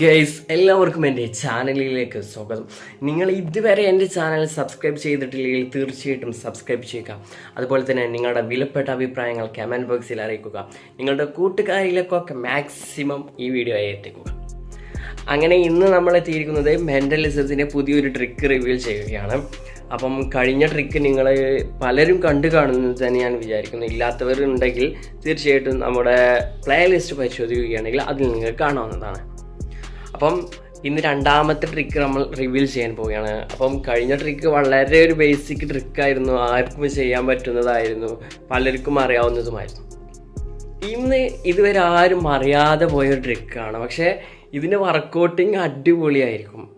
Guys എല്ലാവർക്കും എന്റെ ചാനലിലേക്ക് സ്വാഗതം. നിങ്ങൾ ഇതുവരെ എന്റെ ചാനൽ സബ്സ്ക്രൈബ് ചെയ്തിട്ടില്ലെങ്കിൽ തീർച്ചയായിട്ടും സബ്സ്ക്രൈബ് ചെയ്യുക. അതുപോലെ തന്നെ നിങ്ങളുടെ വിലപ്പെട്ട അഭിപ്രായങ്ങൾ കമന്റ് ബോക്സിൽ അറിയിക്കുക. നിങ്ങളുടെ കൂട്ടുകാരിലേക്കൊക്കെ മാക്സിമം ഈ വീഡിയോ എത്തിക്കുക. അങ്ങനെ ഇന്ന് നമ്മൾ എത്തിയിരിക്കുന്നത് മെന്റലിസത്തിന്റെ പുതിയൊരു ട്രിക്ക് റിവീൽ ചെയ്യുകയാണ്. അപ്പം കഴിഞ്ഞ ട്രിക്ക് നിങ്ങൾ പലരും കണ്ടു കാണുന്നത് തന്നെ ഞാൻ വിചാരിക്കുന്നു. ഇല്ലാത്തവരുണ്ടെങ്കിൽ തീർച്ചയായിട്ടും നമ്മുടെ പ്ലേ ലിസ്റ്റ് പരിശോധിക്കുകയാണെങ്കിൽ അതിൽ നിങ്ങൾ കാണാവുന്നതാണ്. അപ്പം ഇന്ന് രണ്ടാമത്തെ ട്രിക്ക് നമ്മൾ റിവീൽ ചെയ്യാൻ പോവുകയാണ്. അപ്പം കഴിഞ്ഞ ട്രിക്ക് വളരെ ഒരു ബേസിക് ട്രിക്കായിരുന്നു ആർക്കും ചെയ്യാൻ പറ്റുന്നതായിരുന്നു. പലർക്കും അറിയാവുന്നതുമായിരുന്നു. ഇന്ന് ഇതുവരെ ആരും അറിയാതെ പോയൊരു ട്രിക്കാണ് പക്ഷേ ഇതിന്റെ വർക്കൗട്ടിങ് അടിപൊളിയായിരിക്കും.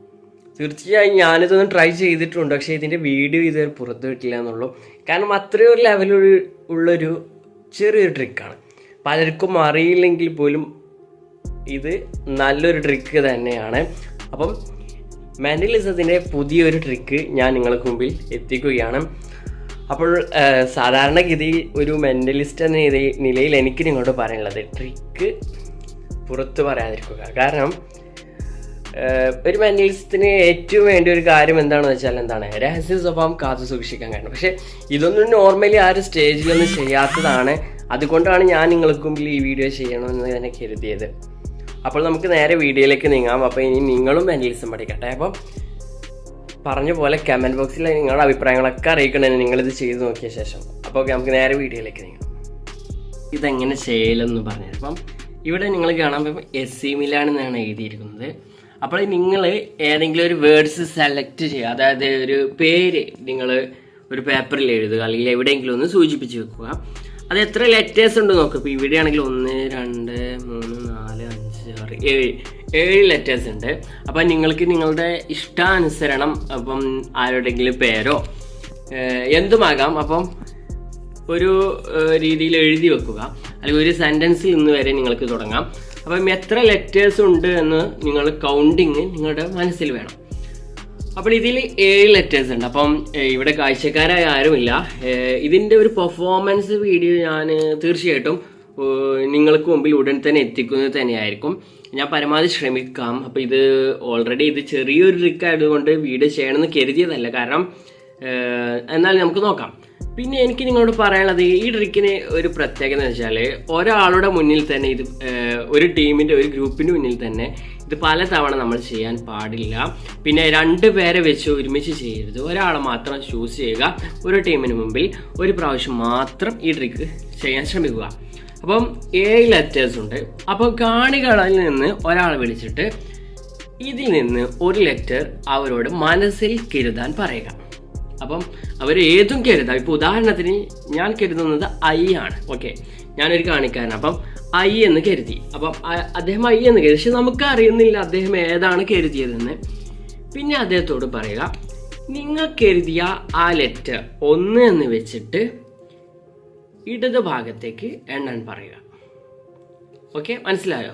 തീർച്ചയായും ഞാനിതൊന്നും ട്രൈ ചെയ്തിട്ടുണ്ട്. പക്ഷേ ഇതിന്റെ വീഡിയോ ഇതുവരെ പുറത്തു വിട്ടില്ല എന്നുള്ളൂ. കാരണം അത്രയും ഒരു ലെവലൊരു ഉള്ളൊരു ചെറിയൊരു ട്രിക്കാണ് പലർക്കും അറിയില്ലെങ്കിൽ പോലും ഇത് നല്ലൊരു ട്രിക്ക് തന്നെയാണ്. അപ്പം മെന്റലിസത്തിന്റെ പുതിയൊരു ട്രിക്ക് ഞാൻ നിങ്ങൾക്ക് മുമ്പിൽ എത്തിക്കുകയാണ്. അപ്പോൾ ആ, സാധാരണഗതി ഒരു മെന്റലിസ്റ്റ് എന്ന നിലയി- നിലയിൽ എനിക്ക് നിങ്ങളോട് പറയാനുള്ളത് ട്രിക്ക് പുറത്ത് പറയാതിരിക്കുക. കാരണം ഒരു മെന്റലിസ്റ്റിന് ഏറ്റവും വേണ്ട ഒരു കാര്യം എന്താണെന്ന് വെച്ചാൽ എന്താണ്? രഹസ്യ സ്വഭാവം കാത്തു സൂക്ഷിക്കാൻ കാരണം. പക്ഷേ ഇതൊന്നും നോർമലി ആരും സ്റ്റേജിലൊന്നും ചെയ്യാത്തതാണ്. അതുകൊണ്ടാണ് ഞാൻ നിങ്ങൾക്ക് മുമ്പിൽ ഈ വീഡിയോ ചെയ്യണമെന്ന് തന്നെ കരുതിയത്. അപ്പോൾ നമുക്ക് നേരെ വീഡിയോയിലേക്ക് നീങ്ങാം. അപ്പോൾ ഇനി നിങ്ങളും മെന്റലിസം പഠിക്കട്ടെ. അപ്പം പറഞ്ഞ പോലെ കമന്റ് ബോക്സിൽ നിങ്ങളുടെ അഭിപ്രായങ്ങളൊക്കെ അറിയിക്കണേ. നിങ്ങളിത് ചെയ്ത് നോക്കിയ ശേഷം. അപ്പോൾ നമുക്ക് നേരെ വീഡിയോയിലേക്ക് നീങ്ങാം. ഇതെങ്ങനെ ചെയ്യലെന്ന് പറഞ്ഞു അപ്പം ഇവിടെ നിങ്ങൾ കാണാൻ എസ് സി മിലാണെന്നാണ് എഴുതിയിരിക്കുന്നത്. അപ്പോൾ നിങ്ങൾ ഏതെങ്കിലും ഒരു വേർഡ്സ് സെലക്ട് ചെയ്യുക. അതായത് ഒരു പേര് നിങ്ങൾ ഒരു പേപ്പറിൽ എഴുതുക. അല്ലെങ്കിൽ എവിടെയെങ്കിലും ഒന്ന് സൂചിപ്പിച്ച് വെക്കുക. അത് എത്ര ലെറ്റേഴ്സ് ഉണ്ട് നോക്കുക ഇപ്പോൾ ഇവിടെയാണെങ്കിൽ ഒന്ന് രണ്ട് മൂന്ന് നാല് അഞ്ച് ആറ് ഏഴ് ഏഴ് ലെറ്റേഴ്സ് ഉണ്ട്. അപ്പം നിങ്ങൾക്ക് നിങ്ങളുടെ ഇഷ്ടാനുസരണം അപ്പം ആരുടെങ്കിലും പേരോ എന്തുമാകാം? അപ്പം ഒരു രീതിയിൽ എഴുതി വെക്കുക. അല്ലെങ്കിൽ ഒരു സെന്റൻസിൽ നിന്ന് വരെ നിങ്ങൾക്ക് തുടങ്ങാം. അപ്പം എത്ര ലെറ്റേഴ്സ് ഉണ്ട് എന്ന് നിങ്ങൾ കൗണ്ടിങ് നിങ്ങളുടെ മനസ്സിൽ വേണം. അപ്പോൾ ഇതിൽ ഏഴ് ലെറ്റേഴ്സ് ഉണ്ട്. അപ്പം ഇവിടെ കാഴ്ചക്കാരായ ആരുമില്ല. ഇതിന്റെ ഒരു പെർഫോമൻസ് വീഡിയോ ഞാൻ തീർച്ചയായിട്ടും നിങ്ങൾക്ക് മുമ്പിൽ ഉടൻ തന്നെ എത്തിക്കുന്നത് തന്നെയായിരിക്കും. ഞാൻ പരമാവധി ശ്രമിക്കാം. അപ്പോൾ ഇത് ഓൾറെഡി ഇത് ചെറിയൊരു ട്രിക്ക് ആയതുകൊണ്ട് വീഡിയോ ചെയ്യണമെന്ന് കരുതിയതല്ല. കാരണം എന്നാൽ നമുക്ക് നോക്കാം. പിന്നെ എനിക്ക് നിങ്ങളോട് പറയാനുള്ളത് ഈ ട്രിക്കിന് ഒരു പ്രത്യേകത എന്ന് വെച്ചാൽ ഒരാളുടെ മുന്നിൽ തന്നെ ഇത് ഒരു ടീമിന്റെ ഒരു ഗ്രൂപ്പിന്റെ മുന്നിൽ തന്നെ ഇത് പല തവണ നമ്മൾ ചെയ്യാൻ പാടില്ല. പിന്നെ രണ്ട് പേരെ വെച്ച് ഒരുമിച്ച് ചെയ്യരുത്. ഒരാളെ മാത്രം ചൂസ് ചെയ്യുക. ഒരു ടീമിന് മുമ്പിൽ ഒരു പ്രാവശ്യം മാത്രം ഈ ട്രിക്ക് ചെയ്യാൻ ശ്രമിക്കുക. അപ്പം ഏഴ് ലെറ്റേഴ്സ് ഉണ്ട്. അപ്പോൾ കാണികളിൽ നിന്ന് ഒരാൾ വിളിച്ചിട്ട് ഇതിൽ നിന്ന് ഒരു ലെറ്റർ അവരോട് മനസ്സിൽ കരുതാൻ പറയുക. അപ്പം അവർ ഏതും കരുതാം. ഇപ്പോൾ ഉദാഹരണത്തിന് ഞാൻ കരുതുന്നത് ഐ ആണ്. ഓക്കെ ഞാനൊരു കാണിക്കാരൻ അപ്പം ഐ എന്ന് കരുതി. അപ്പം അദ്ദേഹം ഐ എന്ന് കരുതി. പക്ഷെ നമുക്ക് അറിയുന്നില്ല അദ്ദേഹം ഏതാണ് കരുതിയതെന്ന്. പിന്നെ അദ്ദേഹത്തോട് പറയുക നിങ്ങൾ കരുതിയ ആ ലെറ്റർ ഒന്ന് എന്ന് വെച്ചിട്ട് ഇടത് ഭാഗത്തേക്ക് എണ്ണാൻ പറയുക. ഓക്കെ മനസ്സിലായോ?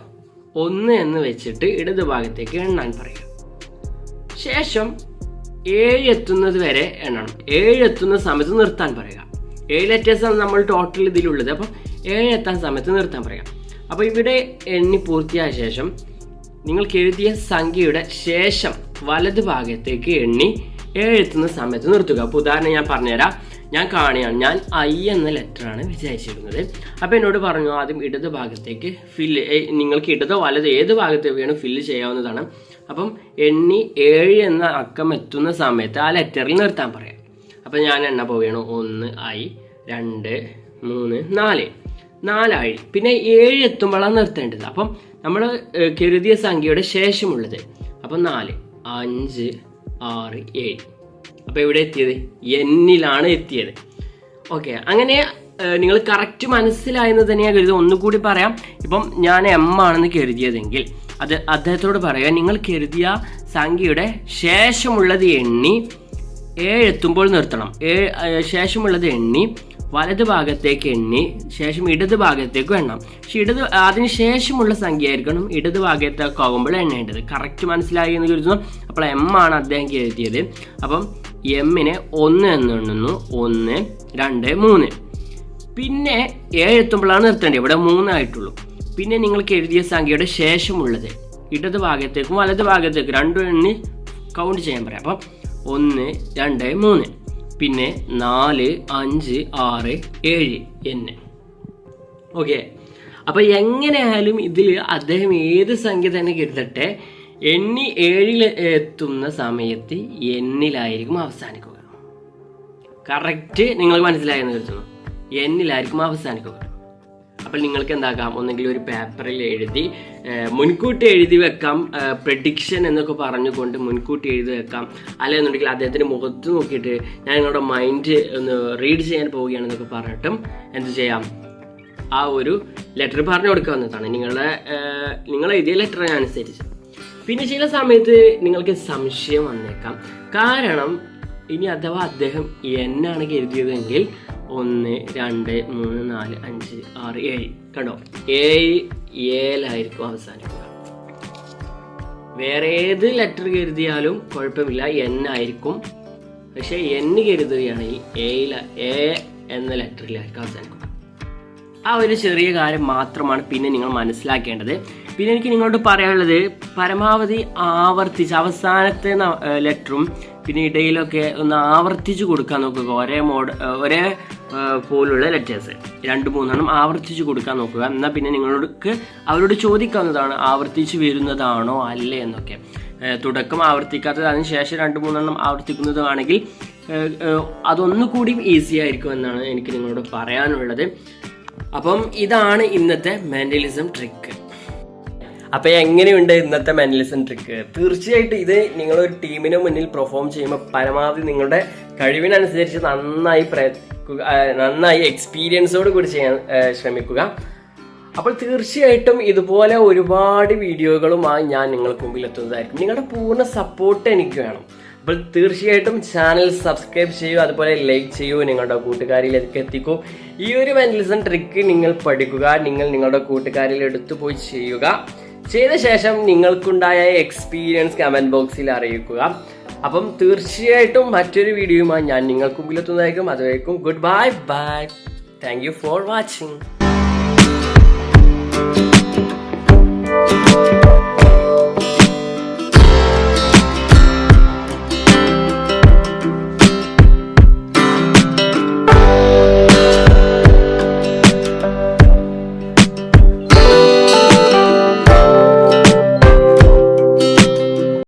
ഒന്ന് എന്ന് വെച്ചിട്ട് ഇടത് ഭാഗത്തേക്ക് എണ്ണാൻ പറയുക. ശേഷം ഏഴ് എത്തുന്നത് വരെ എണ്ണണം ഏഴ് എത്തുന്ന സമയത്ത് നിർത്താൻ പറയുക. ഏഴ് ലെറ്റേഴ്സ് ആണ് നമ്മൾ ടോട്ടൽ ഇതിലുള്ളത്. അപ്പം ഏഴ് എത്താൻ സമയത്ത് നിർത്താൻ പറയുക. അപ്പോൾ ഇവിടെ എണ്ണി പൂർത്തിയായ ശേഷം നിങ്ങൾക്ക് എഴുതിയ സംഖ്യയുടെ ശേഷം വലത് ഭാഗത്തേക്ക് എണ്ണി ഏഴ് എത്തുന്ന സമയത്ത് നിർത്തുക. അപ്പോൾ ഉദാഹരണം ഞാൻ പറഞ്ഞുതരാം. ഞാൻ കാണുകയാണ്. ഞാൻ ഐ എന്ന ലെറ്ററാണ് വിചാരിച്ചിരുന്നത്. അപ്പോൾ എന്നോട് പറഞ്ഞു ആദ്യം ഇടത് ഭാഗത്തേക്ക് ഫില്ല് നിങ്ങൾക്ക് ഇടതോ വലത് ഏത് ഭാഗത്തേക്ക് വേണം ഫില്ല് ചെയ്യാവുന്നതാണ്. അപ്പം എണ്ണി ഏഴ് എന്ന അക്കം എത്തുന്ന സമയത്ത് ആ ലെറ്ററിൽ നിർത്താൻ പറയാം. അപ്പം ഞാൻ എണ്ണ പോവുകയാണ്. ഒന്ന് ഐ രണ്ട് മൂന്ന് നാല്. നാലായി. പിന്നെ ഏഴ് എത്തുമ്പോഴാണ് നിർത്തേണ്ടത്. അപ്പം നമ്മൾ കരുതിയ സംഖ്യയുടെ ശേഷമുള്ളത്. അപ്പം നാല് അഞ്ച് ആറ് ഏഴ്. അപ്പോൾ എവിടെ എത്തിയത്? എന്നിലാണ് എത്തിയത്. ഓക്കെ അങ്ങനെ നിങ്ങൾ കറക്റ്റ് മനസ്സിലായെന്ന് തന്നെയാണ് കരുതുന്നത് ഒന്നുകൂടി പറയാം. ഇപ്പം ഞാൻ എം ആണെന്ന് കരുതിയതെങ്കിൽ അത് അദ്ദേഹത്തോട് പറയാം നിങ്ങൾ കരുതിയ സംഖ്യയുടെ ശേഷമുള്ളത് എണ്ണി ഏഴ് എത്തുമ്പോൾ നിർത്തണം. ഏഴ് ശേഷമുള്ളത് എണ്ണി വലത് ഭാഗത്തേക്ക് എണ്ണി ശേഷം ഇടത് ഭാഗത്തേക്കും എണ്ണാം. പക്ഷെ ഇടത് അതിന് ശേഷമുള്ള സംഖ്യ ആയിരിക്കണം ഇടത് ഭാഗത്തേക്ക് ആകുമ്പോൾ എണ്ണേണ്ടത്. കറക്റ്റ് മനസ്സിലായി എന്ന് കരുതുന്നു. അപ്പോൾ എം ആണ് അദ്ദേഹം കയറ്റിയത് അപ്പം എമ്മിനെ ഒന്ന് എന്ന് എണ്ണുന്നു. ഒന്ന് രണ്ട് മൂന്ന്. പിന്നെ ഏഴ് എത്തുമ്പോഴാണ് നിർത്തേണ്ടത്. ഇവിടെ മൂന്നായിട്ടുള്ളൂ പിന്നെ നിങ്ങൾക്ക് എഴുതിയ സംഖ്യയുടെ ശേഷമുള്ളത്. ഇടത് ഭാഗത്തേക്കും വലത് ഭാഗത്തേക്കും രണ്ടും എണ്ണി കൗണ്ട് ചെയ്യാൻ പറയാം. അപ്പം ഒന്ന് രണ്ട് മൂന്ന്. പിന്നെ നാല് അഞ്ച് ആറ് ഏഴ് എന്നെ ഓക്കെ അപ്പൊ എങ്ങനെയായാലും ഇതിൽ അദ്ദേഹം ഏത് സംഖ്യ തന്നെ കരുതട്ടെ? എണ്ണി ഏഴിൽ എത്തുന്ന സമയത്ത് എന്നിലായിരിക്കും അവസാനിക്കുക. കറക്റ്റ് നിങ്ങൾ മനസ്സിലായെന്ന് കരുതുന്നു. എന്നിലായിരിക്കും അവസാനിക്കുക. അപ്പോൾ നിങ്ങൾക്ക് എന്താക്കാം ഒന്നെങ്കിൽ ഒരു പേപ്പറിൽ എഴുതി മുൻകൂട്ടി എഴുതി വെക്കാം പ്രഡിക്ഷൻ എന്നൊക്കെ പറഞ്ഞുകൊണ്ട് മുൻകൂട്ടി എഴുതി വെക്കാം. അല്ലെന്നുണ്ടെങ്കിൽ അദ്ദേഹത്തിന്റെ മുഖത്ത് നോക്കിയിട്ട് ഞാൻ നിങ്ങളുടെ മൈൻഡ് ഒന്ന് റീഡ് ചെയ്യാൻ പോവുകയാണെന്നൊക്കെ പറഞ്ഞിട്ടും എന്ത് ചെയ്യാം? ആ ഒരു ലെറ്റർ പറഞ്ഞു കൊടുക്കാവുന്നതാണ് നിങ്ങളുടെ നിങ്ങൾ എഴുതിയ ലെറ്റർ അനുസരിച്ച്. പിന്നെ ചില സമയത്ത് നിങ്ങൾക്ക് സംശയം വന്നേക്കാം. കാരണം ഇനി അഥവാ അദ്ദേഹം എന്നാണ് കരുതിയതെങ്കിൽ ഒന്ന് രണ്ട് മൂന്ന് നാല് അഞ്ച് ആറ് ഏഴ്. കണ്ടോ? ഏഴ് ഏലായിരിക്കും അവസാനിക്കുക വേറെ ഏത് ലെറ്റർ കരുതിയാലും കുഴപ്പമില്ല. എൻ ആയിരിക്കും. പക്ഷെ എൻ കരുതുകയാണെങ്കിൽ ഏയില എ എന്ന ലെറ്ററിലായിരിക്കും അവസാനിക്കുക. ആ ഒരു ചെറിയ കാര്യം മാത്രമാണ് പിന്നെ നിങ്ങൾ മനസ്സിലാക്കേണ്ടത്. പിന്നെ എനിക്ക് നിങ്ങളോട് പറയാനുള്ളത് പരമാവധി ആവർത്തിച്ച് അവസാനത്തെ ലെറ്ററും പിന്നെ ഇടയിലൊക്കെ ഒന്ന് ആവർത്തിച്ച് കൊടുക്കാൻ നോക്കുക. ഒരേ മോഡ ഒരേ പോലുള്ള ലെറ്റേഴ്സ് രണ്ട് മൂന്നെണ്ണം ആവർത്തിച്ച് കൊടുക്കാൻ നോക്കുക. എന്നാൽ പിന്നെ നിങ്ങളോട് അവരോട് ചോദിക്കാവുന്നതാണ് ആവർത്തിച്ച് വരുന്നതാണോ അല്ലേ എന്നൊക്കെ. തുടക്കം ആവർത്തിക്കാത്തത് അതിന് ശേഷം രണ്ട് മൂന്നെണ്ണം ആവർത്തിക്കുന്നതാണെങ്കിൽ അതൊന്നുകൂടിയും ഈസി ആയിരിക്കും എന്നാണ് എനിക്ക് നിങ്ങളോട് പറയാനുള്ളത്. അപ്പം ഇതാണ് ഇന്നത്തെ മെന്റലിസം ട്രിക്ക് അപ്പൊ എങ്ങനെയുണ്ട് ഇന്നത്തെ മെന്റലിസം ട്രിക്ക് തീർച്ചയായിട്ടും ഇത് നിങ്ങൾ ഒരു ടീമിന് മുന്നിൽ പെർഫോം ചെയ്യുമ്പോൾ പരമാവധി നിങ്ങളുടെ കഴിവിനനുസരിച്ച് നന്നായി പ്രയത്നിക്കുക നന്നായി എക്സ്പീരിയൻസോട് കൂടി ചെയ്യാൻ ശ്രമിക്കുക. അപ്പോൾ തീർച്ചയായിട്ടും ഇതുപോലെ ഒരുപാട് വീഡിയോകളുമായി ഞാൻ നിങ്ങൾക്ക് മുമ്പിൽ എത്തുന്നതായിരിക്കും. നിങ്ങളുടെ പൂർണ സപ്പോർട്ട് എനിക്ക് വേണം. അപ്പോൾ തീർച്ചയായിട്ടും ചാനൽ സബ്സ്ക്രൈബ് ചെയ്യൂ അതുപോലെ ലൈക്ക് ചെയ്യൂ നിങ്ങളുടെ കൂട്ടുകാരിലേക്ക് എത്തിക്കൂ. ഈ ഒരു മെന്റലിസം ട്രിക്ക് നിങ്ങൾ പഠിക്കുക നിങ്ങൾ നിങ്ങളുടെ കൂട്ടുകാരിൽ എടുത്തു പോയി ചെയ്യുക. ചെയ്ത ശേഷം നിങ്ങൾക്കുണ്ടായ എക്സ്പീരിയൻസ് കമന്റ് ബോക്സിൽ അറിയിക്കുക. അപ്പം തീർച്ചയായിട്ടും മറ്റൊരു വീഡിയോയുമായി ഞാൻ നിങ്ങൾക്ക് മുമ്പിലെത്തുന്നതായിരിക്കും. അതുവരേക്കും good bye bye thank you for watching